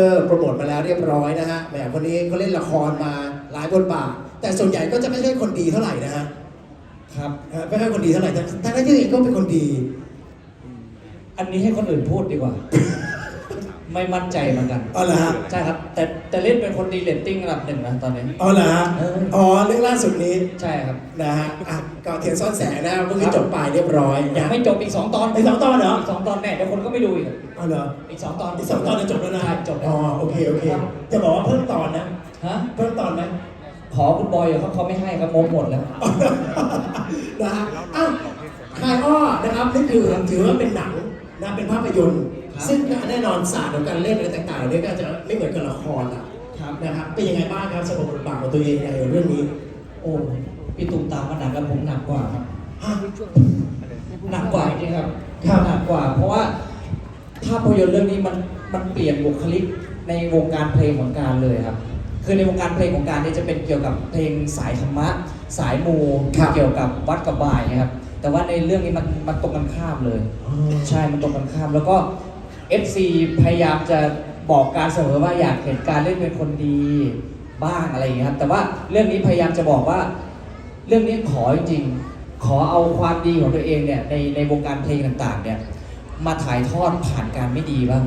เออโปรโมทมาแล้วเรียบร้อยนะฮะแหมคนนี้เขาเล่นละครมาหลายบทบาท แต่ส่วนใหญ่ก็จะไม่ใช่คนดีเท่าไหร่นะฮะครับเออไม่ใช่คนดีเท่าไหร่แต่ทั้งที่ตัวเองก็เป็นคนดี อันนี้ให้คนอื่นพูดดีกว่า ไม่มั่นใจเหมือนกันอ๋อเหรอฮะ ใช่ครับ แต่แต่เล่นเป็นคนดีเรตติ้งระดับหนึ่งนะตอนนี้ อ๋อเหรอฮะเอออ๋อเรื่องล่าสุดนี้ใช่ครับ นะฮะอะก็เทียนซ่อนแสงนะเมื่อกี้จบไปเรียบร้อยยังนะไม่จบอีกสองตอนอีกสองตอนเหรออีกสองตอนแน่เดี๋ยวคนก็ไม่ดูอีกอ๋อเหรออีกสองตอนอีกสองตอนจะจบแล้วนะใช่จบแล้วอ๋อโอเคโอเคจะบอกว่าเพิ่มตอนนะฮะเพิ่มตอนไหม ขอคุณบอยอยู่ครับเขาไม่ให้ครับงบหมดแล้ว นะฮะอ้าวคายอ้อนะครับนี่คือถือว่าเป็นหนังนะเป็นภาพยนตร์ครับ ซึ่งแน่นอนศาสตร์ของการเล่นอะไรต่างๆเหล่านี้ก็จะไม่เหมือนกับละครอะครับนะครับเป็นยังไงบ้างครับสำหรับบทบาทของตัวเองในเรื่องนี้ โอ้พี่ตูมตามมาหนักกับผมหนักกว่าครับฮะหนักกว่าจริงๆครับครับหนักกว่า เพราะว่าภาพยนตร์เรื่องนี้มันมันเปลี่ยนบุคลิกในวงการเพลงของการเลยครับ คือในวงการเพลงของการเนี่ยจะเป็นเกี่ยวกับเพลงสายธรรมะ สายมูครับเกี่ยวกับวัดกับบายนะครับ แต่ว่าในเรื่องนี้มันมันตรงกันข้ามเลย ใช่มันตรงกันข้ามแล้วก็ FC พยายามจะบอกการเสมอว่าอยากเห็นการเล่นเป็นคนดีบ้างอะไรอย่างเงี้ยครับ แต่ว่าเรื่องนี้พยายามจะบอกว่า เรื่องนี้ขอจริงๆ ขอเอาความดีของตัวเองเนี่ยในในวงการเพลงต่างๆเนี่ยมาถ่ายทอดผ่านการไม่ดีบ้าง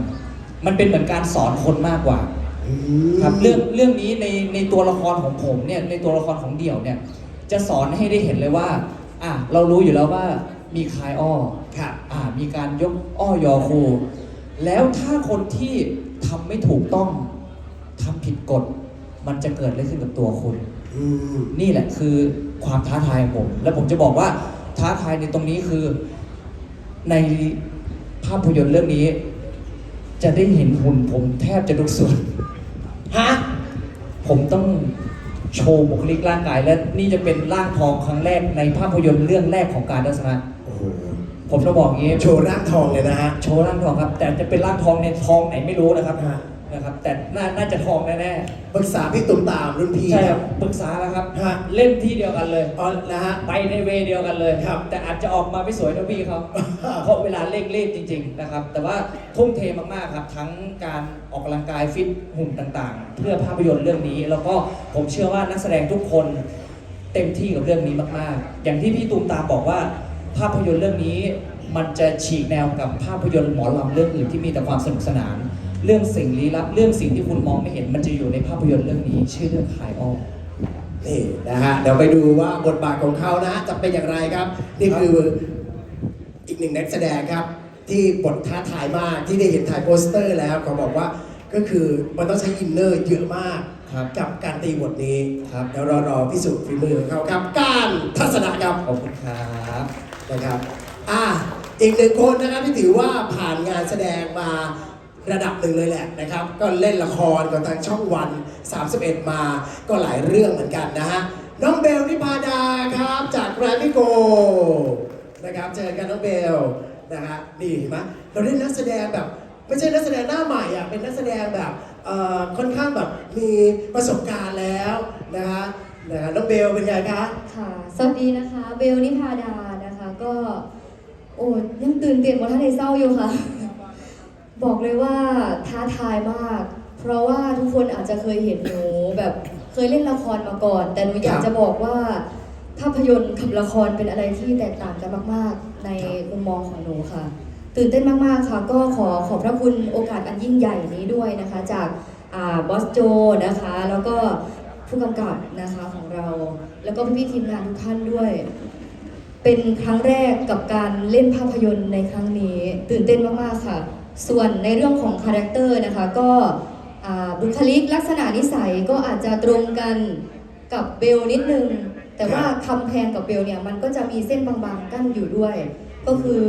มันเป็นเหมือนการสอนคนมากกว่าอืมครับเรื่องเรื่องนี้ในในตัวละครของผมเนี่ยในตัวละครของเดี่ยวเนี่ยจะสอนให้ได้เห็นเลยว่าอะเรารู้อยู่แล้วว่ามีคายอ้อครับอ่ามีการยกอ้อยอครู แล้วถ้าคนที่ทำไม่ถูกต้องทำผิดกฎ มันจะเกิดอะไรขึ้นกับตัวคุณ อืม นี่แหละคือความท้าทายของผม และผมจะบอกว่าท้าทายในตรงนี้คือ ในภาพยนตร์เรื่องนี้ จะได้เห็นหุ่นผมแทบจะทุกส่วน ฮะ ผมต้องโชว์บุคลิกร่างกายและนี่จะเป็นร่างทองครั้งแรกในภาพยนตร์เรื่องแรกของการทัศนะโอ้โห ผมจะบอกอย่างนี้โชว์ร่างทองเลยนะฮะ โชว์ร่างทองครับ แต่จะเป็นร่างทองในทองไหนไม่รู้นะครับฮะ นะครับแต่น่าน่าจะทองแน่ปรึกษาพี่ตุ้มตามรุ่นพี่ๆใช่ครับปรึกษาแล้วครับ ฮะ เล่นที่เดียวกันเลย อ๋อนะฮะ ไปในเวย์เดียวกันเลยครับแต่อาจจะออกมาไม่สวยเท่าพี่เขา เพราะเวลาเร่งรีบจริง ๆ นะครับ แต่ว่าทุ่มเทมากๆครับ ทั้งการออกกำลังกายฟิตหุ่นต่างๆ เพื่อภาพยนตร์เรื่องนี้ แล้วก็ผมเชื่อว่านักแสดงทุกคนเต็มที่กับเรื่องนี้มากๆ อย่างที่พี่ตูมตามบอกว่า ภาพยนตร์เรื่องนี้มันจะฉีกแนวกับภาพยนตร์หมอลำเรื่องอื่นที่มีแต่ความสนุกสนาน เรื่องสิ่งลี้ลับเรื่องสิ่งที่คุณมองไม่เห็นมันจะอยู่ในภาพยนตร์เรื่องนี้ ชื่อเรื่องคายอ้อมนี่นะฮะเดี๋ยวไปดูว่าบทบาทของเขานะจะเป็นอย่างไรครับ นี่คืออีกหนึ่งนักแสดงครับ ที่บทท้าทายมากที่ได้เห็นถ่ายโปสเตอร์แล้วเขาบอกว่าก็คือมันต้องใช้อินเนอร์เยอะมากครับกับการตีบทนี้ครับเดี๋ยวรอรอพิสูจน์ฝีมือของเขาครับการทัศนะครับขอบคุณครับ นะครับอะอีกหนึ่งคนนะครับที่ถือว่าผ่านงานแสดงมาระดับหนึ่งเลยแหละนะครับ ก็เล่นละครกับทางช่องวัน 31 มาก็หลายเรื่องเหมือนกันนะฮะน้องเบลนิพาดาครับจากแกรมมี่โกนะครับเจอกันน้องเบลนะฮะนี่เห็นไหมเราเล่นนักแสดงแบบไม่ใช่นักแสดงหน้าใหม่อะเป็นนักแสดงแบบค่อนข้างแบบมีประสบการณ์แล้วนะฮะนะฮะน้องเบลเป็นไงคะค่ะสวัสดีนะคะ เบลนิพาดา ก็โอ้ยังตื่นเต้นกว่าท่านในเศร้าอยู่ค่ะ บอกเลยว่าท้าทายมาก เพราะว่าทุกคนอาจจะเคยเห็นหนูแบบเคยเล่นละครมาก่อน แต่หนูอยากจะบอกว่า ภาพยนตร์กับละครเป็นอะไรที่แตกต่างกันมาก ๆ ในมุมมองของหนูค่ะ ตื่นเต้นมาก ๆ ค่ะ ก็ขอขอบพระคุณโอกาสอันยิ่งใหญ่นี้ด้วยนะคะ จากบอสโจนะคะ แล้วก็ผู้กำกับนะคะของเรา แล้วก็พี่ๆทีมงานทุกท่านด้วย เป็นครั้งแรกกับการเล่นภาพยนตร์ในครั้งนี้ ตื่นเต้นมากๆค่ะ ส่วนในเรื่องของคาแรคเตอร์นะคะก็อ่าบุคลิกลักษณะนิสัยก็อาจจะตรงกันกับเบลนิดนึง แต่ว่าคำแพงกับเบลเนี่ยมันก็จะมีเส้นบางๆกั้นอยู่ด้วย ก็คือ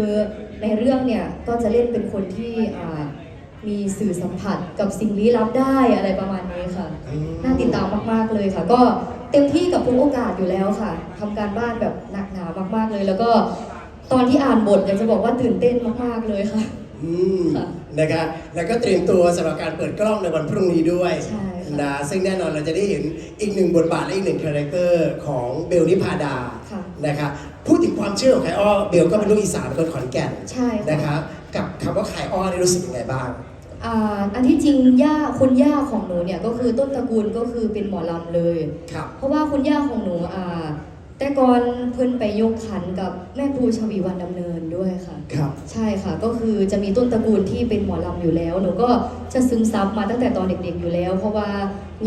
ในเรื่องเนี่ยก็จะเล่นเป็นคนที่อ่ามีสื่อสัมผัสกับสิ่งลี้ลับได้อะไรประมาณนี้ค่ะ น่าติดตามมากๆเลยค่ะ ก็ เต็มที่กับทุกโอกาสอยู่แล้วค่ะทำการบ้านแบบหนักหนามากๆเลย แล้วก็ตอนที่อ่านบทอยากจะบอกว่าตื่นเต้นมากๆเลยค่ะอืมค่ะนะครับแล้วก็เตรียมตัวสำหรับการเปิดกล้องในวันพรุ่งนี้ด้วยใช่ค่ะนะซึ่งแน่นอนเราจะได้เห็นอีกหนึ่งบทบาทและอีกหนึ่งคาแรคเตอร์ของเบลนิพาดาค่ะนะครับพูดถึงความเชื่อของไคอ้อเบลก็เป็นลูกอีสานคนขอนแก่นใช่ค่ะนะครับกับคำว่าไคอ้อนี่รู้สึกยังไงบ้าง อ่าอันที่จริงย่าคุณย่าของหนูเนี่ยก็คือต้นตระกูลก็คือเป็นหมอลำเลย ครับ เพราะว่าคุณย่าของหนูอ่าแต่ก่อนเพิ่นไปยกขันกับแม่ครูชวีวันดำเนินด้วยค่ะ ครับ ใช่ค่ะ ก็คือจะมีต้นตระกูลที่เป็นหมอลำอยู่แล้ว หนูก็จะซึมซับมาตั้งแต่ตอนเด็กๆอยู่แล้ว เพราะว่า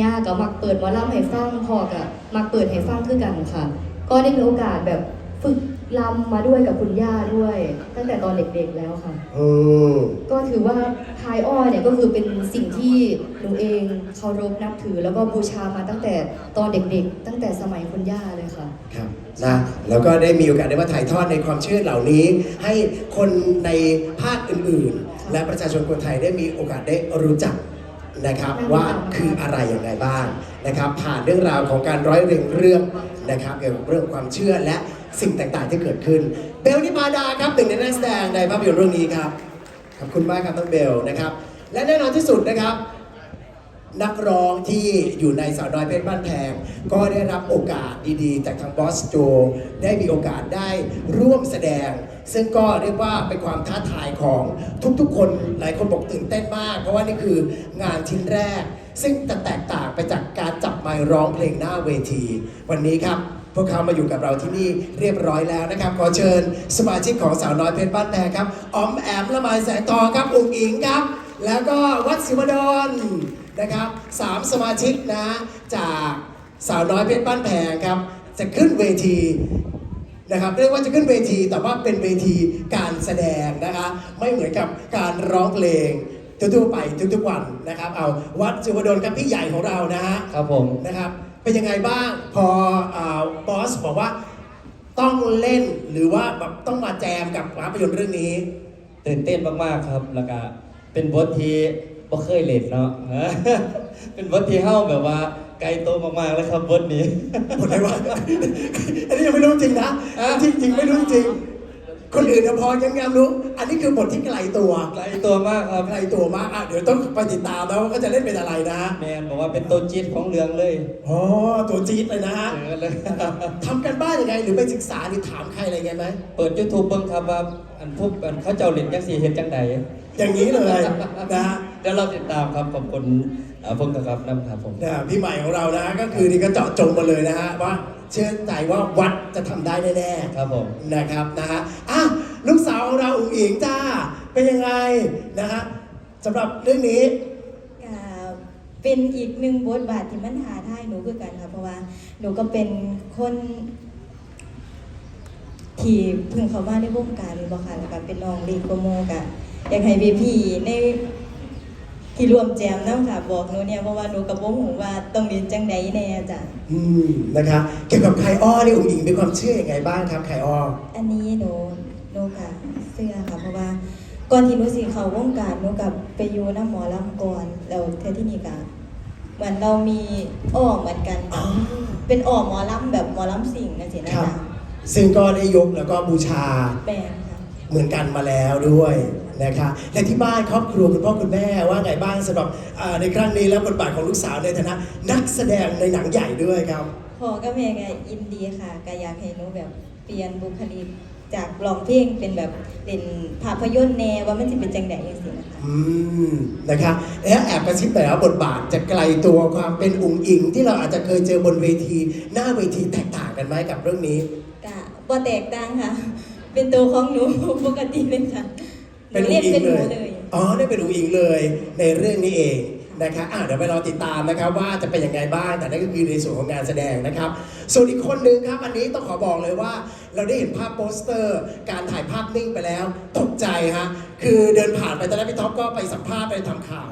ย่าก็มักเปิดหมอลำให้ฟังพ่อก็มักเปิดให้ฟังคือกันค่ะ ก็ได้มีโอกาสแบบฝึก ลำมาด้วยกับคุณย่าด้วย ตั้งแต่ตอนเด็กๆแล้วค่ะอืมก็ถือว่าทายอ้อเนี่ยก็คือเป็นสิ่งที่หนูเองเคารพนับถือ แล้วก็บูชามาตั้งแต่ตอนเด็กๆ ตั้งแต่สมัยคุณย่าเลยค่ะ ครับนะแล้วก็ได้มีโอกาสได้มาถ่ายทอดในความเชื่อเหล่านี้ ให้คนในภาคอื่นๆ และประชาชนคนไทยได้มีโอกาสได้รู้จักนะครับได้ว่าค่ะคืออะไรอย่างไรบ้างนะครับ ผ่านเรื่องราวของการร้อยเรียงเรื่องนะครับเกี่ยวกับเรื่องความเชื่อและ สิ่งต่างๆที่เกิดขึ้น เบลนิพาดาครับหนึ่งในนักแสดงในภาพยนตร์เรื่องนี้ครับ ขอบคุณมากครับน้องเบลนะครับ และแน่นอนที่สุดนะครับ นักร้องที่อยู่ในสาวน้อยเพชรบ้านแพงก็ได้รับโอกาสดีๆ จากทางบอสโจ ได้มีโอกาสได้ร่วมแสดง ซึ่งก็เรียกว่าเป็นความท้าทายของทุกๆ คนหลายคนบอกตื่นเต้นมาก เพราะว่านี่คืองานชิ้นแรก ซึ่งจะแตกต่างไปจากการจับไมค์ร้องเพลงหน้าเวที วันนี้ครับ พวกเขามาอยู่กับเราที่นี่เรียบร้อยแล้วนะครับ ขอเชิญสมาชิกของสาวน้อยเพชรบ้านแพงครับออมแอมละไมแสงทองครับอุ๋งอิงครับ แล้วก็วัดศิวดลนะครับสามสมาชิกนะจากสาวน้อยเพชรบ้านแพงครับจะขึ้นเวทีนะครับเรียกว่าจะขึ้นเวทีแต่ว่าเป็นเวทีการแสดงนะคะไม่เหมือนกับการร้องเพลงทั่วๆไปทุกๆวันนะครับ เอาวัดศิวดลครับพี่ใหญ่ของเรานะฮะครับผมนะครับ เป็นยังไงบ้าง พอบอสบอกว่าต้องเล่นหรือว่าแบบต้องมาแจมกับภาพยนตร์เรื่องนี้ ตื่นเต้นมากๆครับ แล้วก็เป็นบทที่บ่เคยเล่นเนาะ เป็นบทที่เฮ้าแบบว่าไกลโตมากๆแล้วครับบทนี้ บทอะไรวะ อันนี้ยังไม่รู้จริงนะอะจริงจริงๆไม่รู้จริง คนอื่นเนี่ยพอยังยังรู้ อันนี้คือบทที่ไกลตัวไกลตัวมากครับไกลตัวมากอะเดี๋ยวต้องไปติดตามแล้วว่าเขาจะเล่นเป็นอะไรนะแมนบอกว่าเป็นตัวจี๊ดของเรื่องเลยอ๋อตัวจี๊ดเลยนะฮะเจอกันเลยทำกันบ้านยังไงหรือไปศึกษาหรือถามใครอะไรไงไหมเปิด YouTube เบิ่งครับว่าอันพวกอันเขาเจ้าเล่นจังสีเห็นจังใดอย่างนี้เลยนะฮะ เดี๋ยวเราติดตามครับขอบคุณเอ่อพงศ์ครับนำครับผม นะพี่ใหม่ของเรานะก็คือนี่ก็เจาะจงมาเลยนะฮะว่า เชื่อใจว่าวัดจะทำได้แน่ๆ ครับผม นะครับนะฮะอะลูกสาวของเราอุ๋งอิงจ้า เป็นยังไงนะฮะสำหรับเรื่องนี้ ก็เป็นอีกหนึ่งบทบาทที่มันหาทายหนูคือกันค่ะเพราะว่าหนูก็เป็นคนที่เพิ่งเข้ามาในวงการเลยบ่ค่ะแล้วก็เป็นน้องเล็กกว่าโมกะอยากให้พี่พี่ๆใน ที่รวมแจมน้ำค่ะบอกหนูเนี่ยเพราะว่าหนูกับวงหูว่าต้องเรียนจังใดแน่จ้ะอืมนะคะเกี่ยวกับไคอ้อนี่อุ๋งอิงมีความเชื่อยังไงบ้างครับไคอ้ออันนี้หนูหนูกับเสื้อค่ะเพราะว่าก่อนที่หนูสิเข้าวงการหนูกับไปอยู่น้ำหมอลำก่อนแล้วเธอที่นี่กะเหมือนเรามีอ้อเหมือนกันอ๋อเป็นอ้อหมอลำแบบหมอลำสิงนะสินะครับจ๊ะซึ่งก็ได้ยกแล้วก็บูชาแบนค่ะ เหมือนกันมาแล้วด้วยนะคะและที่บ้านครอบครัวคุณพ่อคุณแม่ว่าไงบ้างสำหรับอ่าในครั้งนี้แล้วบทบาทของลูกสาวในฐานะนักแสดงในหนังใหญ่ด้วยครับพ่อกับแม่ก็อินดีค่ะก็อยากให้หนูแบบเปลี่ยนบุคลิกจากร้องเพลงเป็นแบบเป็นภาพยนตร์แนวว่ามันจะเป็นจังไดจังซี่นะคะอืมนะคะแล้วแอบกระซิบแต่ว่าบทบาทจะไกลตัวความเป็นอุ๋งอิง ที่เราอาจจะเคยเจอบนเวที หน้าเวทีแตกต่างกันไหมกับเรื่องนี้ก็บ่แตกต่างค่ะ เป็นตัวของหนูปกติเลยค่ะหเป็นนูอุ๋เรียงนอิเป็งนหเลนูยเลย อ๋อได้เป็นอุ๋งอิงเลย ในเรื่องนี้เองนะคะอะเดี๋ยวไปรอติดตามนะครับว่าจะเป็นยังไงบ้าง แต่นั่นก็คือในส่วนของงานแสดงนะครับ ส่วนอีกคนนึงครับ อันนี้ต้องขอบอกเลยว่า เราได้เห็นภาพโปสเตอร์ การถ่ายภาพนิ่งไปแล้ว ตกใจฮะ คือเดินผ่านไปตอนแรกพี่ท็อปก็ไปสัมภาษณ์ไปทำข่าว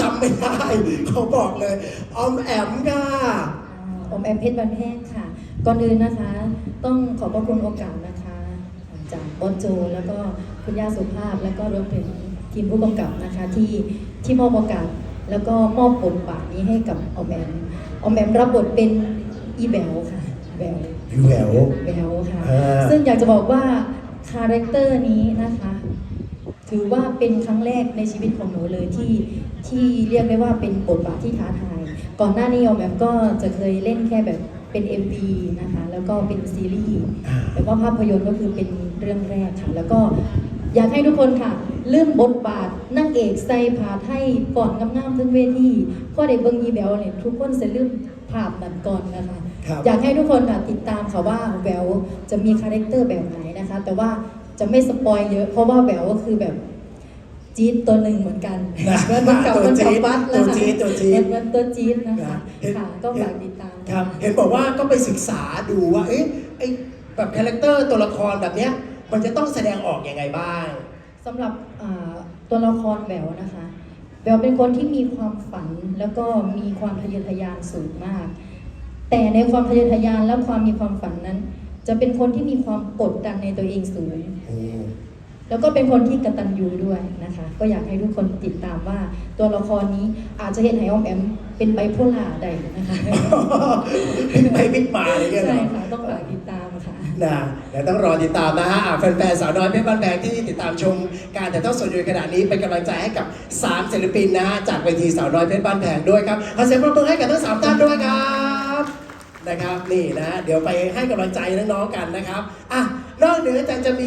จำไม่ได้เขาบอกเลยออมแอมค่ะผมแอมเพชรบันแห้งค่ะ ก่อนอื่นนะคะ ต้องขอบพระคุณโอกาสนะคะ จากบอสโจ แล้วก็คุณย่าสุภาพ แล้วก็รวมถึงทีมผู้กำกับนะคะที่ที่มอบโอกาสแล้วก็มอบบทบาทนี้ให้กับออมแอมออมแอมรับบทเป็นอีแบลค่ะแบลพี่แหววแบลค่ะอ่าซึ่งอยากจะบอกว่าคาแรคเตอร์นี้นะคะ ถือว่าเป็นครั้งแรกในชีวิตของหนูเลยที่ที่เรียกได้ว่าเป็นบทบาทที่ท้าทาย ก่อนหน้านี้ออมแอมก็จะเคยเล่นแค่แบบเป็น MV นะคะ แล้วก็เป็นซีรีส์อ่าแต่ว่าภาพยนตร์ก็คือเป็น เรื่องแรกค่ะ แล้วก็อยากให้ทุกคนค่ะ ลืมบทบาทนางเอกใส่ผาไทยก่อนงามๆทั้งเวทีเพราะเด็กเบิงยีแบวเนี่ยทุกคนจะลืมภาพนั้นก่อนนะคะ ครับอยากให้ทุกคนค่ะติดตามค่ะว่าแววจะมีคาแรคเตอร์แบบไหนนะคะ แต่ว่าจะไม่สปอยเยอะเพราะว่าแววก็คือแบบจี๊ดตัวหนึ่งเหมือนกันนะเหมือนกับตัวมันจี๊กับดบัสแล้วตัวจี๊ดตัวจี๊ด เหมือนตัวจี๊ดนะคะนะเห็นค่ะก็ฝากติดตาม ครับเห็นบอกว่าก็ไปศึกษาดูว่า เอ๊ะไอ แบบคาแรคเตอร์ตัวละครแบบเนี้ยมันจะต้องแสดงออกยังไงบ้าง สำหรับอ่าตัวละครแหววนะคะแหววเป็นคนที่มีความฝันแล้วก็มีความทะเยอทะยานสูงมาก แต่ในความทะเยอทะยานและความมีความฝันนั้น จะเป็นคนที่มีความกดดันในตัวเองสูง แล้วก็เป็นคนที่กตัญญูด้วยนะคะ ก็อยากให้ทุกคนติดตามว่าตัวละครนี้อาจจะเห็นไฮออมแอมเป็นไบโพล่าได้นะคะ พลิกไปพลิกมาอะไรเงี้ยเหรใช่อค่ะต้องฝากติดตามค่ะ นะเดี๋ยวต้องรอติดตามนะฮะแฟนๆสาวน้อยเพชรบ้านแพงที่ติดตามชมการแต่ต้องสดอยู่ในขณะนี้เป็นกำลังใจให้กับ 3 ศิลปินนะฮะจากเวทีสาวน้อยเพชรบ้านแพงด้วยครับขอเสียงปรบมือให้กับทั้งสามท่านด้วยครับนะครับนี่นะเดี๋ยวไปให้กำลังใจน้องๆกันนะครับอะนอกเหนือจากจะมี